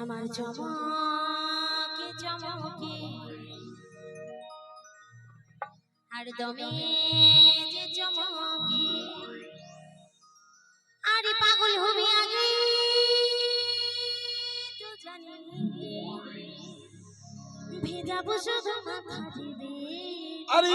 আমার চমকে চমকে আর দমে যে চমকে। আরে পাগল হবি আগে তো জানি। ভেজাবো শুধু মাথা দিবে। আরে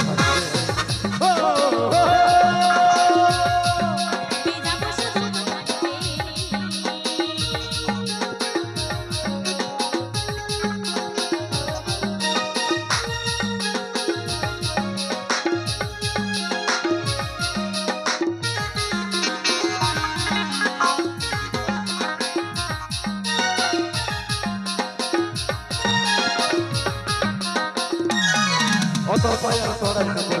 તો પયો તોરણ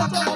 Chata.